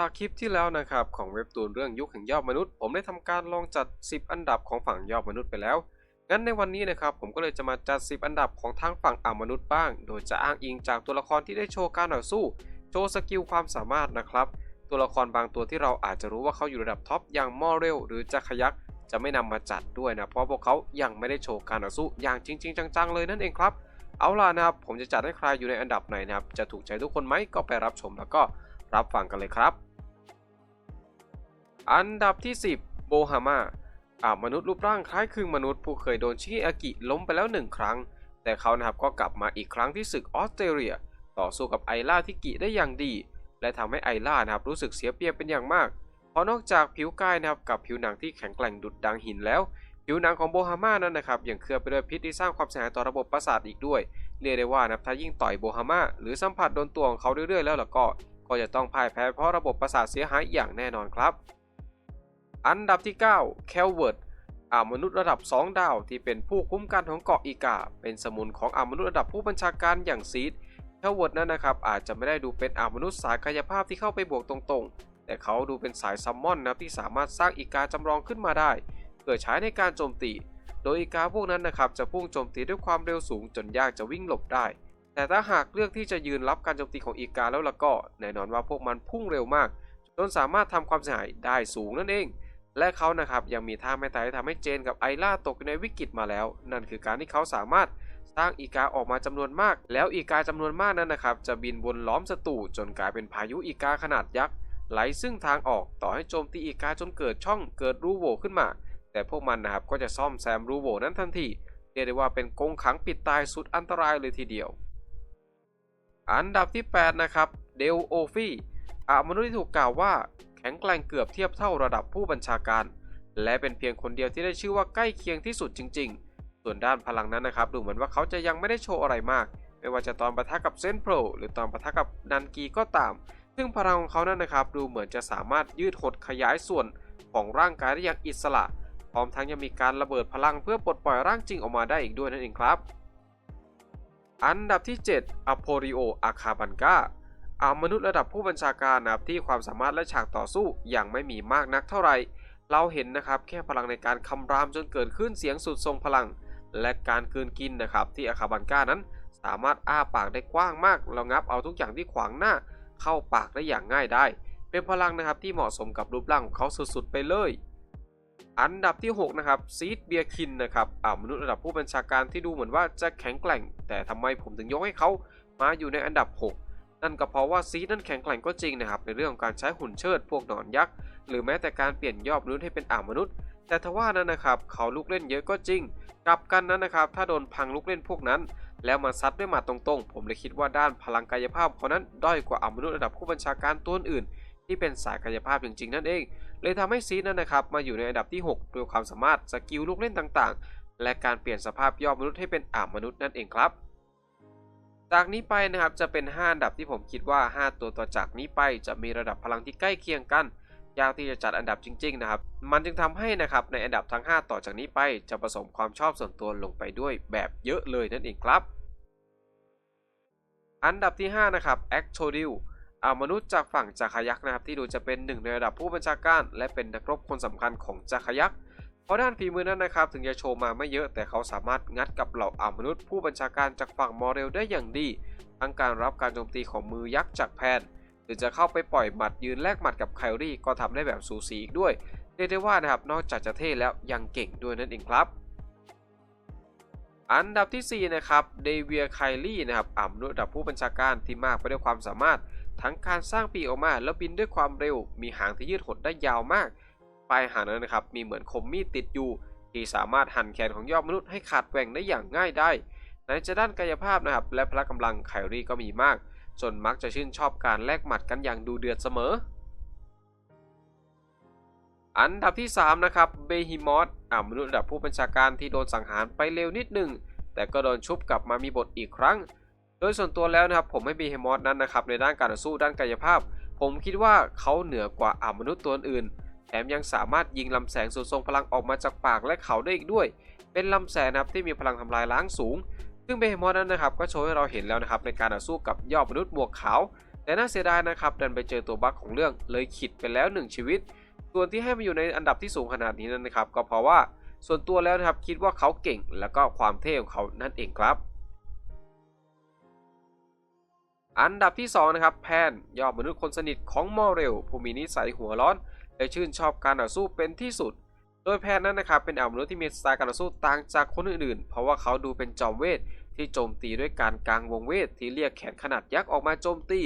จากคลิปที่แล้วนะครับของเว็บตูนเรื่องยุคแห่งยอดมนุษย์ ผมได้ทำการลองจัด 10 อันดับของฝั่งยอดมนุษย์ไปแล้ว งั้นในวันนี้นะครับผมก็เลยจะมาจัด 10 อันดับของทางฝั่งอมนุษย์บ้าง โดยจะอ้างอิงจากตัวละครที่ได้โชว์การต่อสู้ โชว์สกิลความสามารถนะครับ ตัวละครบางตัวที่เราอาจจะรู้ว่าเขาอยู่ระดับท็อปอย่างมอเรลหรือจักรยักจะไม่นำมาจัดด้วยนะเพราะพวกเขายังไม่ได้โชว์การต่อสู้อย่างจริง ๆ จังๆเลยนั่นเองครับเอาล่ะนะครับผมจะจัดให้ใครอยู่ในอันดับไหนนะครับจะถูกใจทุกคนไหมก็ไปรับชมแล้วก็รับฟังกันเลยครับ อันดับที่ 10 โบฮาม่าอ่ามนุษย์รูปร่างคล้ายคลึงมนุษย์ผู้เคยโดนชิอากิล้มไปแล้วหนึ่งครั้ง แต่เขานะครับก็กลับมาอีกครั้งที่ศึกออสเตรเลีย ต่อสู้กับไอล่าที่กิได้อย่างดี และทำให้ไอล่านะครับรู้สึกเสียเปรียบเป็นอย่างมาก เพราะนอกจากผิวกายนะครับกับผิวหนังที่แข็งแกร่งดุดดังหินแล้ว ผิวหนังของโบฮาม่านั้นนะครับยังเคลือบไปด้วยพิษที่สร้างความเสียหายต่อระบบประสาทอีกด้วย เรียกได้ว่านะครับถ้ายิ่งต่อยโบฮาม่าหรือสัมผัสโดนตัวของเขาเรื่อยๆแล้วล่ะก็ ก็จะต้องพ่ายแพ้เพราะระบบประสาทเสียหายอย่างแน่นอนครับ อันดับที่ 9 แคลเวิร์ดอามนุษย์ระดับ 2 ดาวที่เป็นผู้คุ้มกันของเกาะอีกา เป็นสมุนของอามนุษย์ระดับผู้บัญชาการอย่างซีดแคลเวิร์ดนั้นนะครับอาจจะไม่ได้ดูเป็นอามนุษย์สายกายภาพที่เข้าไปบวกตรงๆ แต่เขาดูเป็นสายซัมมอนนะที่สามารถสร้างอีกาจำลองขึ้นมาได้เพื่อใช้ในการโจมตี โดยอีกาพวกนั้นนะครับจะพุ่งโจมตีด้วยความเร็วสูงจนยากจะวิ่งหลบได้แต่ถ้าหากเลือกที่จะยืนรับการโจมตีของอีกาแล้วล่ะก็แน่นอนว่าพวกมันพุ่งเร็วมาก จนสามารถทำความเสียหายได้สูงนั่นเอง และเขานะครับยังมีท่าไม่ตายที่ทำให้เจนกับไอล่าตกอยู่ในวิกฤตมาแล้ว นั่นคือการที่เขาสามารถสร้างอีกาออกมาจำนวนมาก แล้วอีกาจำนวนมากนั้นนะครับ จะบินวนล้อมศัตรูจนกลายเป็นพายุอีกาขนาดยักษ์ไหลซึ่งทางออกต่อให้โจมตีอีกาจนเกิดช่องเกิดรูโหว่ขึ้นมา แต่พวกมันนะครับก็จะซ่อมแซมรูโหว่นั้นทันทีเรียกได้ว่าเป็นกงขังปิดตายสุดอันตรายเลยทีเดียว อันดับที่ 8 นะครับเดลโอฟีอามนุษย์ที่ถูกกล่าวว่า แข็งแกร่งเกือบเทียบเท่าระดับผู้บัญชาการ และเป็นเพียงคนเดียวที่ได้ชื่อว่าใกล้เคียงที่สุดจริง ๆ ส่วนด้านพลังนั้นนะครับ ดูเหมือนว่าเขาจะยังไม่ได้โชว์อะไรมาก ไม่ว่าจะตอนปะทะกับเซนโปรหรือตอนปะทะกับนันกีก็ตาม ซึ่งพลังของเขานั้นนะครับ ดูเหมือนจะสามารถยืดหดขยายส่วนของร่างกายได้อย่างอิสระ พร้อมทั้งยังมีการระเบิดพลังเพื่อปลดปล่อยร่างจริงออกมาได้อีกด้วยนั่นเองครับ อันดับที่ 7อโพริโออาคาบันกาอา มนุษย์ระดับผู้บัญชาการนะครับที่ความสามารถและฉากต่อสู้ยังไม่มีมากนักเท่าไหร่ เราเห็นนะครับแค่พลังในการคำรามจนเกิดขึ้นเสียงสุดทรงพลัง และการกลืนกินนะครับที่อาคาบันกานั้น สามารถอ้าปากได้กว้างมากแล้วงับเอาทุกอย่างที่ขวางหน้า เข้าปากได้อย่างง่ายได้ เป็นพลังนะครับที่เหมาะสมกับรูปร่างของเขาสุดๆไปเลย อันดับที่6นะครับซีดเบียคินนะครับอ่ามนุษย์ระดับผู้บัญชาการที่ดูเหมือนว่าจะแข็งแกร่ง แต่ทำไมผมถึงยกให้เขามาอยู่ในอันดับ 6 นั่นก็เพราะว่าซีนั้นแข็งแกร่งก็จริงนะครับในเรื่องของการใช้หุ่นเชิดพวกหนอนยักษ์หรือแม้แต่การเปลี่ยนยอดมนุษย์ให้เป็นอ่ามนุษย์ แต่ทว่านั้นนะครับเขาลูกเล่นเยอะก็จริงกลับกันนั้นนะครับถ้าโดนพังลูกเล่นพวกนั้น แล้วมาซัดด้วยหมัดตรงๆ ผมเลยคิดว่าด้านพลังกายภาพเขานั้นด้อยกว่าอ่ามนุษย์ระดับผู้บัญชาการตัวอื่น ที่เป็นสายกายภาพจริงๆ นั่นเอง เลยทำให้ซีนั้นนะครับมาอยู่ในอันดับที่ 6 ด้วยความสามารถสกิลลูกเล่นต่างๆ และการเปลี่ยนสภาพยอดมนุษย์ให้เป็นอ่ามนุษย์นั่นเองครับ จากนี้ไปนะครับจะเป็น 5 อันดับที่ผมคิดว่า 5 ตัวต่อจากนี้ไปจะมีระดับพลังที่ใกล้เคียงกัน ยากที่จะจัดอันดับจริง ๆ นะครับ มันจึงทำให้นะครับในอันดับทั้ง 5 ต่อจากนี้ไปจะผสมความชอบส่วนตัวลงไปด้วยแบบเยอะเลยนั่นเองครับ อันดับที่ 5 นะครับ a c t o d i l อามนุษย์จากฝั่งจักรยักษ์นะครับที่ดูจะเป็นหนึ่งในระดับผู้บัญชาการ และเป็นนักรบคนสำคัญของจักรยักษ์ ราะด้านฝีมือนั้นนะครับถึงจะโชว์มาไม่เยอะแต่เขาสามารถงัดกับเหล่าอามนุษย์ผู้บัญชาการจากฝั่งมอเรลได้อย่างดี ทั้งการรับการโจมตีของมือยักษ์จากแพนหรือจะเข้าไปปล่อยหมัดยืนแลกหมัดกับไคลรี่ก็ทำได้แบบสูสีอีกด้วยเรียกได้ว่านะครับนอกจากจะเท่แล้วยังเก่งด้วยนั่นเองครับ อันดับที่ 4 นะครับเดเวียไคลลี่นะครับอ่ำนุษย์ระดับผู้บัญชาการที่มากไปด้วยความสามารถ ทั้งการสร้างปีออกมาแล้วบินด้วยความเร็ว มีหางที่ยืดหดได้ยาวมาก ปลายหางนั้นนะครับมีเหมือนคมมีดติดอยู่ ที่สามารถหั่นแขนของยอดมนุษย์ให้ขาดแหว่งได้อย่างง่ายได้ในจะด้านกายภาพนะครับและพละกำลังไคลรี่ก็มีมากจนมักจะชื่นชอบการแลกหมัดกันอย่างดูเดือดเสมอ อันดับที่ 3 นะครับเบฮิมอสอ่ามนุษย์ระดับผู้บัญชาการที่โดนสังหารไปเร็วนิดหนึ่งแต่ก็โดนชุบกลับมามีบทอีกครั้ง โดยส่วนตัวแล้วนะครับผมให้เบฮิมอสนั้นนะครับในด้านการต่อสู้ด้านกายภาพ ผมคิดว่าเขาเหนือกว่าอ่ามนุษย์ตัวอื่น แถมยังสามารถยิงลำแสงสุดทรงพลังออกมาจากปากและเขาได้อีกด้วย เป็นลำแสงนะครับที่มีพลังทำลายล้างสูง ซึ่งเบฮมอสนั้นนะครับก็โชว์ให้เราเห็นแล้วนะครับในการต่อสู้กับยอดมนุษย์หมวกขาว แต่น่าเสียดายนะครับดันไปเจอตัวบั๊กของเรื่องเลยขิดไปแล้วหนึ่งชีวิต ส่วนที่ให้มาอยู่ในอันดับที่สูงขนาดนี้นั้นนะครับก็เพราะว่าส่วนตัวแล้วนะครับคิดว่าเขาเก่งแล้วก็ความเท่ของเขานั่นเองครับ อันดับที่2นะครับแพนยอดมนุษย์คนสนิทของมอเรลผู้มีนิสัยหัวร้อน และชื่นชอบการต่อสู้เป็นที่สุด โดยแพนนั้นนะครับเป็นอมนุษย์ที่มีสไตล์การต่อสู้ต่างจากคนอื่นๆ เพราะว่าเขาดูเป็นจอมเวทที่โจมตีด้วยการกางวงเวทที่เรียกแขนขนาดยักษ์ออกมาโจมตี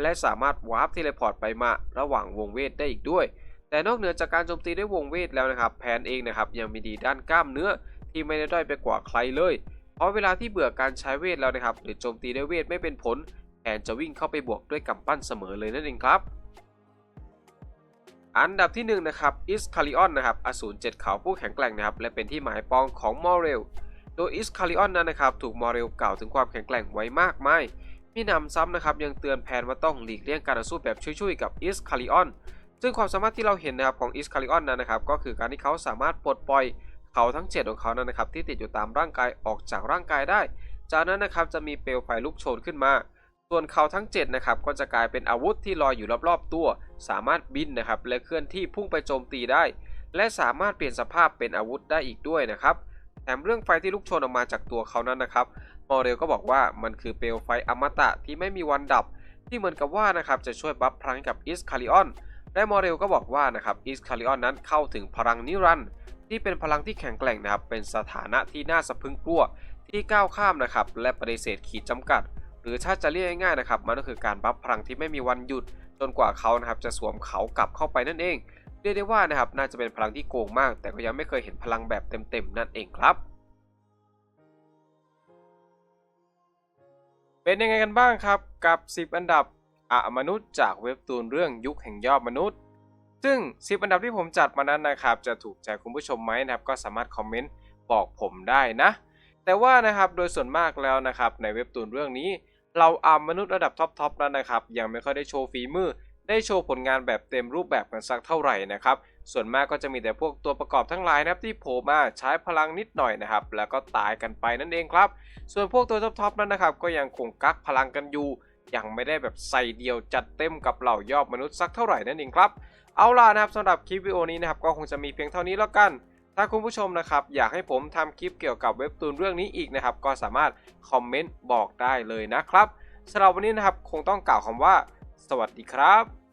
และสามารถวาร์ปเทเลพอร์ตไปมาระหว่างวงเวทได้อีกด้วย แต่นอกเหนือจากการโจมตีด้วยวงเวทแล้วนะครับ แพนเองนะครับยังมีดีด้านกล้ามเนื้อที่ไม่ได้ด้อยไปกว่าใครเลย เพราะเวลาที่เบื่อการใช้เวทแล้วนะครับ หรือโจมตีด้วยเวทไม่เป็นผลแผนจะวิ่งเข้าไปบวกด้วยกำปั้นเสมอเลยนั่นเองครับ อันดับที่1นงนะครับอิสคาริออนนะครับอสูรเจ็ดเขาผู้แข็งแกร่งนะครับและเป็นที่หมายปองของมอเรลโดยอิสคาริออนนั้นนะครับถูกมอเรลกล่าวถึงความแข็งแกร่งไว้มากมายมีหนำซ้ำนะครับยังเตือนแผนว่าต้องหลีกเลี่ยงการต่อสู้แบบช่วยๆกับอิสคาริออนซึ่งความสามารถที่เราเห็นนะครับของอิสคาริออนนั้นนะครับก็คือการที่เขาสามารถปลดปล่อยเขาทั้งเจ็ดของเขานั้นนะครับที่ติดอยู่ตามร่างกายออกจากร่างกายได้ จากนั้นนะครับจะมีเปลวไฟลุกโชนขึ้นมา ส่วนเขาทั้ง7นะครับก็จะกลายเป็นอาวุธที่ลอยอยู่รอบๆตัว สามารถบินนะครับและเคลื่อนที่พุ่งไปโจมตีได้ และสามารถเปลี่ยนสภาพเป็นอาวุธได้อีกด้วยนะครับแถมเรื่องไฟที่ลุกโชนออกมาจากตัวเขานั้นนะครับมอเรลก็บอกว่ามันคือเปลวไฟอมตะที่ไม่มีวันดับ ที่เหมือนกับว่านะครับจะช่วยบัฟพลังกับอิสคาริออนและมอเรลก็บอกว่านะครับอิสคาริออนนั้นเข้าถึงพลังนิรันด์ที่เป็นพลังที่แข็งแกร่งนะครับเป็นสถานะที่น่าสะพึงกลัวที่ก้าวข้ามนะครับและปฏิเสธขีดจำกัด หรือถ้าจะเรียกง่ายๆนะครับมันก็คือการบัฟพลังที่ไม่มีวันหยุดจนกว่าเขานะครับจะสวมเขากลับเข้าไปนั่นเองเรียกได้ว่านะครับน่าจะเป็นพลังที่โกงมาก แต่ก็ยังไม่เคยเห็นพลังแบบเต็มๆนั่นเองครับ เป็นยังไงกันบ้างครับกับ 10 อันดับอะมนุษย์จากเว็บตูนเรื่องยุคแห่งยอดมนุษย์ ซึ่ง 10 อันดับที่ผมจัดมานั้นนะครับ จะถูกใจคุณผู้ชมไหมนะครับ ก็สามารถคอมเมนต์บอกผมได้นะ แต่ว่านะครับโดยส่วนมากแล้วนะครับในเว็บตูนเรื่องนี้ เราอามนุษย์ระดับท็อปๆนั้นนะครับยังไม่ค่อยได้โชว์ฝีมือ ได้โชว์ผลงานแบบเต็มรูปแบบกันสักเท่าไหร่นะครับส่วนมากก็จะมีแต่พวกตัวประกอบทั้งหลายนะครับที่โผล่มาใช้พลังนิดหน่อยนะครับ แล้วก็ตายกันไปนั่นเองครับ ส่วนพวกตัวท็อปๆนั้นนะครับ ก็ยังคงกักพลังกันอยู่ยังไม่ได้แบบใส่เดียวจัดเต็มกับเหล่ายอดมนุษย์สักเท่าไหร่นั่นเองครับ เอาล่ะนะครับสำหรับคลิปวิดีโอนี้นะครับก็คงจะมีเพียงเท่านี้แล้วกัน ถ้าคุณผู้ชมนะครับอยากให้ผมทำคลิปเกี่ยวกับเว็บตูนเรื่องนี้อีกนะครับ ก็สามารถคอมเมนต์บอกได้เลยนะครับสำหรับวันนี้นะครับคงต้องกล่าวคำว่า สวัสดีครับ